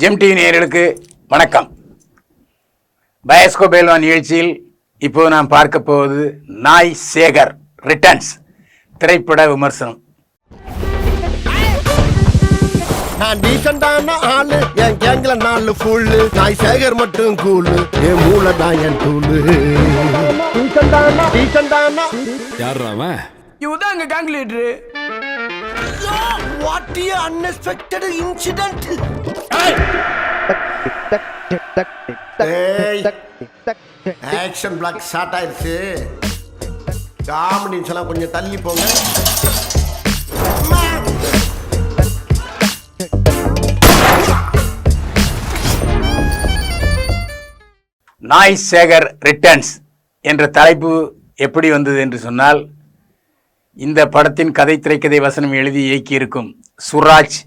GeM TV நேயர்களுக்கு வணக்கம். பயஸ்கோ பேல்வா நிகழ்ச்சியில் இப்போ நாம் பார்க்க போவது நாய் சேகர் ரிட்டர்ன்ஸ் திரைப்பட விமர்சனம். நான் டீசெண்டான ஆளு என் கேங்ல நாலு ஃபுல்லு நாய் சேகர் மட்டும் கூலு என் மூளை தான் என் டூலு டீசெண்டான டீசெண்டான யார் அவன்? இவதான் எங்க gang leader what unexpected incident action block start ஆயிருச்சு காமெடின்னு எல்லாம் கொஞ்சம் தள்ளி போங்க. நாய் சேகர் ரிட்டர்ன்ஸ் என்ற தலைப்பு எப்படி வந்தது என்று சொன்னால் இந்த படத்தின் கதை திரைக்கதை வசனம் எழுதி இயக்கியிருக்கும் சுராஜ்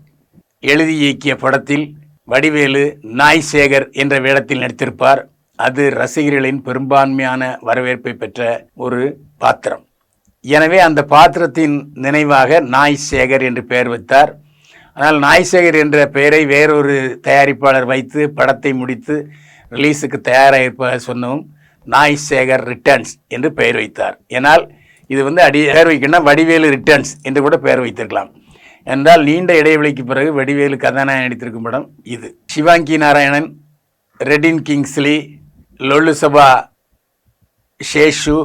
எழுதி இயக்கிய படத்தில் வடிவேலு நாய் சேகர் என்ற வேடத்தில் நடித்திருப்பார். அது ரசிகர்களின் பெரும்பான்மையான வரவேற்பை பெற்ற ஒரு பாத்திரம். எனவே அந்த பாத்திரத்தின் நினைவாக நாய் சேகர் என்று பெயர் வைத்தார். ஆனால் நாய் சேகர் என்ற பெயரை வேறொரு தயாரிப்பாளர் வைத்து படத்தை முடித்து ரிலீஸுக்கு தயாராக இருப்பதாக சொன்னவும் நாய் சேகர் ரிட்டர்ன்ஸ் என்று பெயர் வைத்தார். ஏனால் இது வந்து அடி பெயர் வைக்கணும்னா வடிவேலு ரிட்டர்ன்ஸ் என்று கூட பெயர் வைத்திருக்கலாம். என்றால் நீண்ட இடைவெளிக்கு பிறகு வடிவேலு கதாநாயகன் நடித்திருக்கும் படம் இது. சிவாங்கி நாராயணன் ரெடின் கிங்ஸ்லி லொல்லு சபா ஷேஷு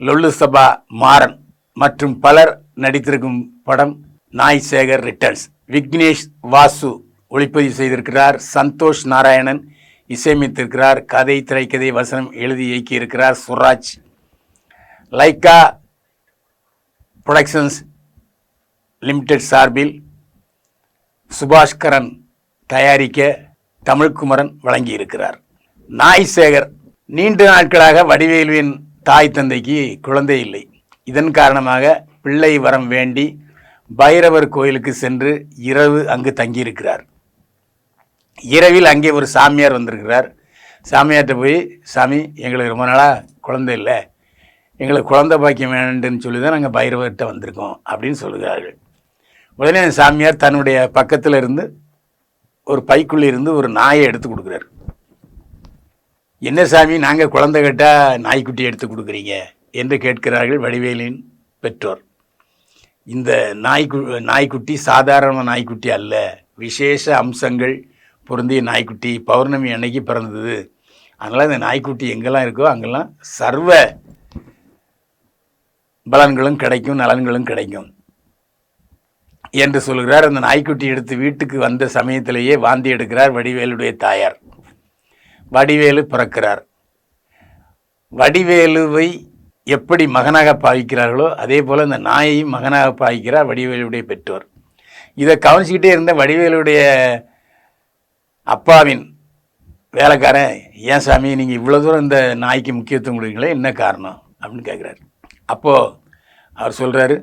லொல்லு சபா மாறன் மற்றும் பலர் நடித்திருக்கும் படம் நாய் சேகர் ரிட்டர்ன்ஸ். விக்னேஷ் வாசு ஒளிப்பதிவு செய்திருக்கிறார் சந்தோஷ் நாராயணன் இசையமைத்திருக்கிறார் கதை திரைக்கதை வசனம் எழுதி இயக்கியிருக்கிறார் சுராஜ். லைக்கா ப்ரொடக்ஷன்ஸ் லிமிடெட் சார்பில் சுபாஷ்கரன் தயாரிக்க தமிழ்குமரன் வழங்கியிருக்கிறார். நாய் சேகர் நீண்ட நாட்களாக வடிவேலுவின் தாய் தந்தைக்கு குழந்தை இல்லை. இதன் காரணமாக பிள்ளை வரம் வேண்டி பைரவர் கோயிலுக்கு சென்று இரவு அங்கு தங்கியிருக்கிறார். இரவில் அங்கே ஒரு சாமியார் வந்திருக்கிறார். சாமியார்கிட்ட போய் சாமி எங்களுக்கு ரொம்ப நாளாக குழந்தை இல்லை. எங்களுக்கு குழந்தை பாக்கியம் வேண்டுன்னு சொல்லி தான் நாங்கள் பைரவர்கிட்ட வந்திருக்கோம் அப்படின்னு சொல்லுகிறார்கள். உடனே அந்த சாமியார் தன்னுடைய பக்கத்தில் இருந்து ஒரு பைக்குள்ளே இருந்து ஒரு நாயை எடுத்து கொடுக்குறாரு. என்ன சாமி நாங்கள் குழந்தை கேட்டால் நாய்க்குட்டி எடுத்து கொடுக்குறீங்க? என்று கேட்கிறார்கள் வடிவேலின் பெற்றோர். இந்த நாய்க்கு நாய்க்குட்டி சாதாரண நாய்க்குட்டி அல்ல. விசேஷ அம்சங்கள் பொருந்திய நாய்க்குட்டி. பௌர்ணமி அன்னைக்கு பிறந்தது. அதனால் இந்த நாய்க்குட்டி எங்கெல்லாம் இருக்கோ அங்கெல்லாம் சர்வ பலன்களும் கிடைக்கும் நலன்களும் கிடைக்கும். என்று சொல்கிறார். அந்த நாய்க்குட்டி எடுத்து வீட்டுக்கு வந்த சமயத்திலேயே வாந்தி எடுக்கிறார் வடிவேலுடைய தாயார். வடிவேலு பிறக்கிறார். வடிவேலுவை எப்படி மகனாக பாவிக்கிறார்களோ அதே போல் இந்த நாயையும் மகனாக பாவிக்கிறார் வடிவேலுடைய பெற்றோர். இதை கவனிச்சுக்கிட்டே இருந்த வடிவேலுடைய அப்பாவின் வேலைக்காரன் ஏன் சாமி நீங்கள் இவ்வளோ தூரம் இந்த நாய்க்கு முக்கியத்துவம் கொடுக்குறீங்களே என்ன காரணம்? அப்படின்னு கேட்குறாரு. அப்போது அவர் சொல்கிறாரு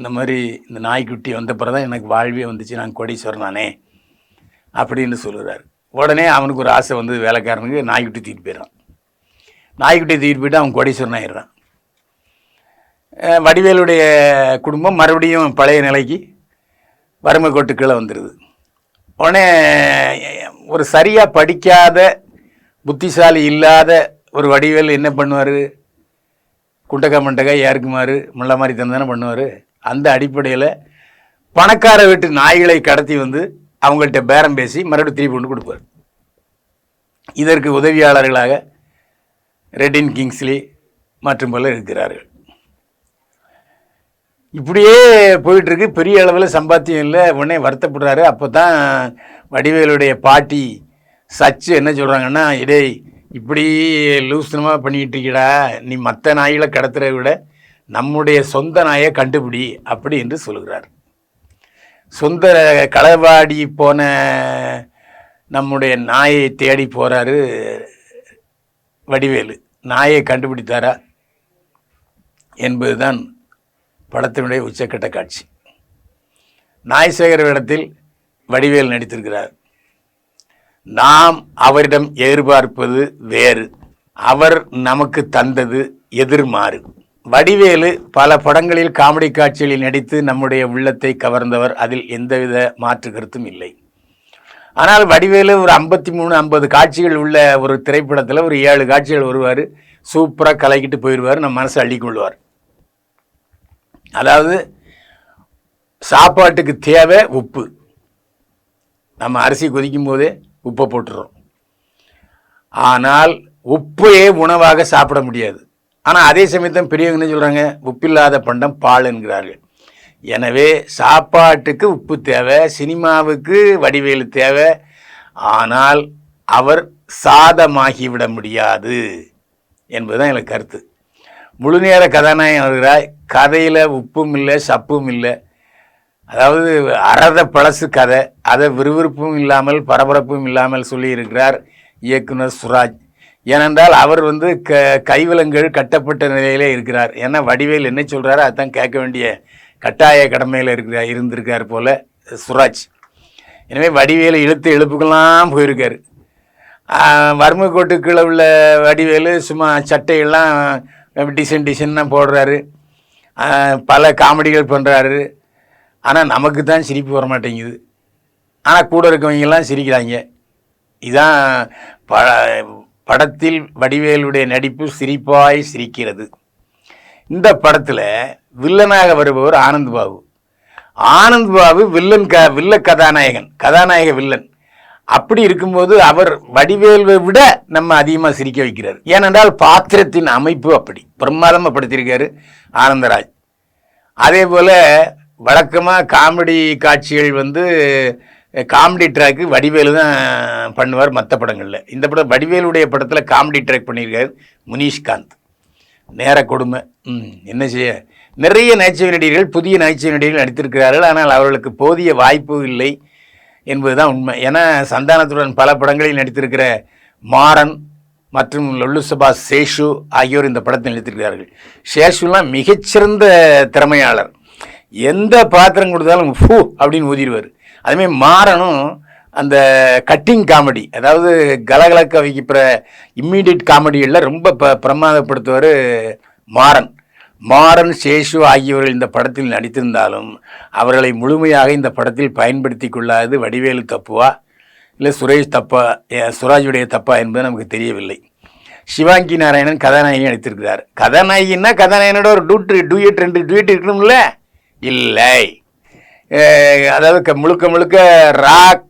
இந்த மாதிரி இந்த நாய்க்குட்டி வந்த பிறகு தான் எனக்கு வாழ்வே வந்துச்சு. நான் கோடீஸ்வரன் நானே அப்படின்னு சொல்லுறாரு. உடனே அவனுக்கு ஒரு ஆசை வந்து வேலைக்காரனுக்கு நாய்க்குட்டி தூக்கிட்டு போயிடுறான். நாய்க்குட்டி தூக்கிட்டு போயிட்டு அவன் கோடீஸ்வரன் ஆயிடுறான் வடிவேலுடைய குடும்பம் மறுபடியும் பழைய நிலைக்கு வறுமை கோட்டு கீழே வந்துடுது உடனே ஒரு சரியாக படிக்காத புத்திசாலி இல்லாத ஒரு வடிவேல் என்ன பண்ணுவார்? குண்டக்கா மண்டக்கா ஏற்குமாறு முள்ள மாதிரி தானே பண்ணுவார். அந்த அடிப்படையில் பணக்கார வீட்டு நாய்களை கடத்தி வந்து அவங்கள்ட்ட பேரம் பேசி மறுபடியும் திருப்பி கொண்டு கொடுப்பார். இதற்கு உதவியாளர்களாக ரெட்டின் கிங்ஸ்லி மற்றும் பலர் இருக்கிறார்கள். இப்படியே போயிட்டுருக்கு. பெரிய அளவில் சம்பாத்தியம் இல்லை. உடனே வருத்தப்படுறாரு. அப்போ தான் வடிவேலுடைய பாட்டி சச்சு என்ன சொல்கிறாங்கன்னா இடே இப்படி லூசனமாக பண்ணிக்கிட்டு இருக்கீடா. நீ மற்ற நாய்களை கடத்துறதை விட நம்முடைய சொந்த நாயை கண்டுபிடி அப்படி என்று சொல்கிறார். சொந்த களவாடி போன நம்முடைய நாயை தேடி போகிறாரு வடிவேலு. நாயை கண்டுபிடித்தாரா என்பதுதான் படத்தினுடைய உச்சக்கட்ட காட்சி. நாய்சேகர் இடத்தில் வடிவேல் நடித்திருக்கிறார். நாம் அவரிடம் எதிர்பார்ப்பது வேறு. அவர் நமக்கு தந்தது எதிர்மாறு. வடிவேலு பல படங்களில் காமெடி காட்சிகளில் நடித்து நம்முடைய உள்ளத்தை கவர்ந்தவர். அதில் எந்தவித மாற்று கருத்தும் இல்லை. ஆனால் வடிவேலு ஒரு ஐம்பத்தி மூணு ஐம்பது காட்சிகள் உள்ள ஒரு திரைப்படத்தில் ஒரு ஏழு காட்சிகள் வருவார். சூப்பராக கலக்கிட்டு போயிடுவார் நம்ம மனசை அள்ளிக்கொள்வார் அதாவது சாப்பாட்டுக்கு தேவை உப்பு. நம்ம அரிசி கொதிக்கும் போதே உப்பை போட்டுறோம். ஆனால் உப்பையே உணவாக சாப்பிட முடியாது. ஆனால் அதே சமயத்தில் பெரியவங்க என்ன சொல்கிறாங்க உப்பில்லாத பண்டம் பால் என்கிறார்கள். எனவே சாப்பாட்டுக்கு உப்பு தேவை சினிமாவுக்கு வடிவேலு தேவை. ஆனால் அவர் சாதமாகிவிட முடியாது என்பதுதான் எனக்கு கருத்து. முழுநேர கதாநாயகன் வருகிறாய் கதையில் உப்பும் இல்லை சப்பும் இல்லை. அதாவது அறத பழசு கதை. அதை விறுவிறுப்பும் இல்லாமல் பரபரப்பும் இல்லாமல் சொல்லியிருக்கிறார் இயக்குனர் சுராஜ். ஏனென்றால் அவர் வந்து க கைவிலங்குகள் கட்டப்பட்ட நிலையிலே இருக்கிறார். ஏன்னா வடிவேல் என்ன சொல்கிறாரோ அதான் கேட்க வேண்டிய கட்டாய கடமையில் இருக்கிறார் இருந்திருக்கார் போல சுராஜ். எனவே வடிவேலு இழுத்து எழுப்புக்கெல்லாம் போயிருக்கார். வறுமை கீழே உள்ள வடிவேலு சும்மா சட்டையெல்லாம் டிசைன் டிசைன்லாம் போடுறாரு. பல காமெடிகள் பண்ணுறாரு ஆனால் நமக்கு தான் சிரிப்பு வர மாட்டேங்குது. ஆனால் கூட இருக்கவங்கெல்லாம் சிரிக்கிறாங்க. இதான் ப படத்தில் வடிவேலுடைய நடிப்பு சிரிப்பாய் சிரிக்கிறது. இந்த படத்தில் வில்லனாக வருபவர் ஆனந்த் பாபு. ஆனந்த் பாபு வில்லன் க வில்ல கதாநாயகன் கதாநாயக வில்லன். அப்படி இருக்கும்போது அவர் வடிவேலுவை விட நம்ம அதிகமாக சிரிக்க வைக்கிறார். ஏனென்றால் பாத்திரத்தின் அமைப்பு அப்படி பிரமாதமாக படுத்தியிருக்காரு ஆனந்தராஜ் அதே போல் வழக்கமாக காமெடி காட்சிகள் வந்து காமெடி ட்ராக்கு வடிவேலு தான் பண்ணுவார் மற்ற படங்களில். இந்த படம் வடிவேலுடைய படத்தில் காமெடி ட்ராக் பண்ணியிருக்காரு முனீஷ்காந்த். நேர கொடுமை. ம் என்ன செய்ய? நிறைய நகைச்சுவை நடிகர்கள் புதிய நகைச்சுவை நடிகர்கள் நடித்திருக்கிறார்கள். ஆனால் அவர்களுக்கு போதிய வாய்ப்பு இல்லை என்பதுதான் உண்மை. ஏன்னா சந்தானத்துடன் பல படங்களில் நடித்திருக்கிற மாறன் மற்றும் லொல்லுசபா சேஷு ஆகியோர் இந்த படத்தில் நடித்திருக்கிறார்கள். சேஷுலாம் மிகச்சிறந்த திறமையாளர். எந்த பாத்திரம் கொடுத்தாலும் ஃபூ அப்படின்னு ஊதிடுவார். அதுமாதிரி மாறனும் அந்த கட்டிங் காமெடி அதாவது கலகலக்க வைக்கிற இம்மீடியட் காமெடிகளில் ரொம்ப ப பிரமாதப்படுத்துவார் மாறன். மாறன் சேஷு ஆகியோர்கள் இந்த படத்தில் நடித்திருந்தாலும் அவர்களை முழுமையாக இந்த படத்தில் பயன்படுத்தி கொள்ளாது வடிவேலு தப்புவா? இல்லை சுரேஷ் தப்பா? சுராஜுடைய தப்பா என்பது நமக்கு தெரியவில்லை. சிவாங்கி நாராயணன் கதாநாயகி நடித்திருக்கிறார். கதாநாயகின்னா கதாநாயகனோட ஒரு டூட் டூயட் ரெண்டு டூயட் இருக்கணும்ல இல்லை. அதாவது க- முழுக்க முழுக்க ராக்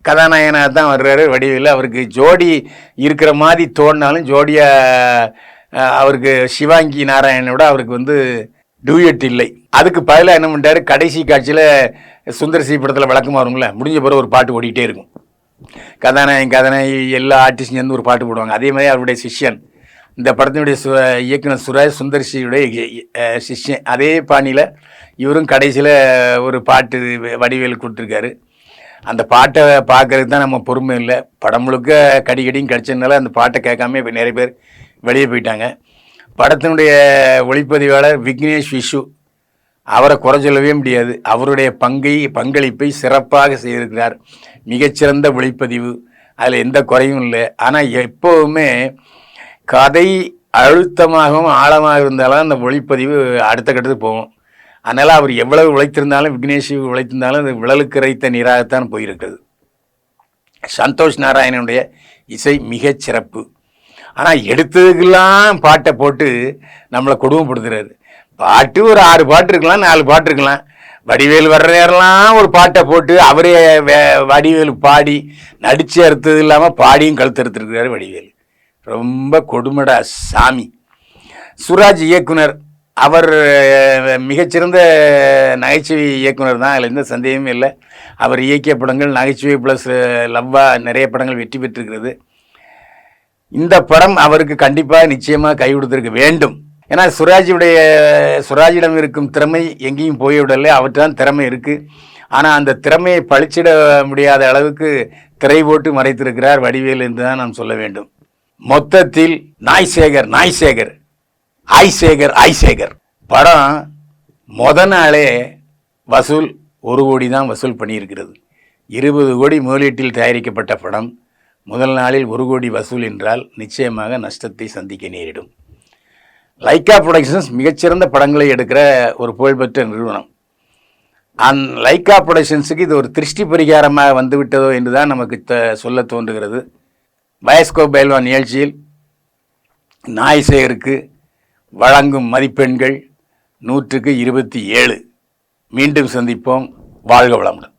கதாநாயகனாக தான் வர்றாரு வடிவில். அவருக்கு ஜோடி இருக்கிற மாதிரி தோணினாலும் ஜோடியாக அவருக்கு சிவாங்கி நாராயணோட அவருக்கு வந்து டூயட் இல்லை. அதுக்கு பதிலாக என்ன பண்ணிட்டாரு? கடைசி காட்சியில் சுந்தரசி படத்தில் வழக்கமாக வருங்களே முடிஞ்ச பிறகு ஒரு பாட்டு ஓடிக்கிட்டே இருக்கும். கதாநாயகன் கதாநாயகி எல்லா ஆர்டிஸ்டும் சேர்ந்து ஒரு பாட்டு போடுவாங்க. அதே மாதிரி அவருடைய சிஷ்யன். இந்த படத்தினுடைய சு இயக்குனர் சுராஜ் சுந்தர்ஷியுடைய சிஷ்யன். அதே பாணியில் இவரும் கடைசியில் ஒரு பாட்டு வடிவேல் கொடுத்துருக்காரு. அந்த பாட்டை பார்க்கறதுக்கு தான் நம்ம பொறுமை இல்லை. படம் முழுக்க கடிக்கடியும் கிடச்சதுனால அந்த பாட்டை கேட்காம இப்போ நிறைய பேர் வெளியே போயிட்டாங்க. படத்தினுடைய ஒளிப்பதிவாளர் விக்னேஷ் விஷு அவரை குறை சொல்லவே முடியாது. அவருடைய பங்கை பங்களிப்பை சிறப்பாக செய்திருக்கிறார். மிகச்சிறந்த ஒளிப்பதிவு. அதில் எந்த குறையும் இல்லை. ஆனால் எப்போவுமே கதை அழுத்தமாகவும் ஆழமாக இருந்தாலும் அந்த ஒளிப்பதிவு அடுத்த கட்டத்துக்கு போகும். அதனால் அவர் எவ்வளவு உழைத்திருந்தாலும் விக்னேஷ் உழைத்திருந்தாலும் அது விழலுக்கு இறைத்த நீராகத்தான் போயிருக்கிறது. சந்தோஷ் நாராயணனுடைய இசை மிகச் சிறப்பு. ஆனால் எடுத்ததுக்கெல்லாம் பாட்டை போட்டு நம்மளை கொடுமைப்படுத்துறாரு. பாட்டு ஒரு ஆறு பாட்டு இருக்கலாம் நாலு பாட்டு இருக்கலாம். வடிவேல் வர்ற நேரம்லாம் ஒரு பாட்டை போட்டு அவரே வே- வடிவேல் பாடி நடிச்சு அறுத்தது இல்லாமல் பாடியும் கழுத்து கழுத்தறுத்துருக்கிறாரு வடிவேல். ரொம்ப கொடுமடா சாமி. சுராஜ் இயக்குனர் அவர் மிகச்சிறந்த நகைச்சுவை இயக்குனர் தான் அதில் எந்த சந்தேகமும் இல்லை. அவர் இயக்கிய படங்கள் நகைச்சுவை ப்ளஸ் லவ்வாக நிறைய படங்கள் வெற்றி பெற்றிருக்கிறது. இந்த படம் அவருக்கு கண்டிப்பாக நிச்சயமாக கை கொடுத்திருக்க வேண்டும். ஏன்னா சுராஜுடைய சுராஜிடம் இருக்கும் திறமை எங்கேயும் போய்விடலை அவர்தான் திறமை இருக்குது ஆனால் அந்த திறமையை பழிச்சிட முடியாத அளவுக்கு திரை போட்டு மறைத்திருக்கிறார் வடிவேல் என்று தான் நாம் சொல்ல வேண்டும். மொத்தத்தில் நாய் சேகர் நாய் சேகர் ஆய் சேகர் ஆய் சேகர் படம் மொத நாளே வசூல் ஒரு கோடி தான் வசூல் பண்ணியிருக்கிறது. இருபது கோடி முதலீட்டில் தயாரிக்கப்பட்ட படம் முதல் நாளில் ஒரு கோடி வசூல் என்றால் நிச்சயமாக நஷ்டத்தை சந்திக்க நேரிடும். லைக்கா புரொடக்ஷன்ஸ் மிகச்சிறந்த படங்களை எடுக்கிற ஒரு புகழ்பெற்ற நிறுவனம். அந் லைக்கா ப்ரொடக்ஷன்ஸுக்கு இது ஒரு திருஷ்டி பரிகாரமாக வந்து விட்டதோ என்று தான் நமக்கு த சொல்ல தோன்றுகிறது. பயஸ்கோப் பயில்வான் நிகழ்ச்சியில் நாய்சேகருக்கு வழங்கும் மதிப்பெண்கள் நூற்றுக்கு இருபத்தி ஏழு. மீண்டும் சந்திப்போம். வாழ்க வளமுடன்.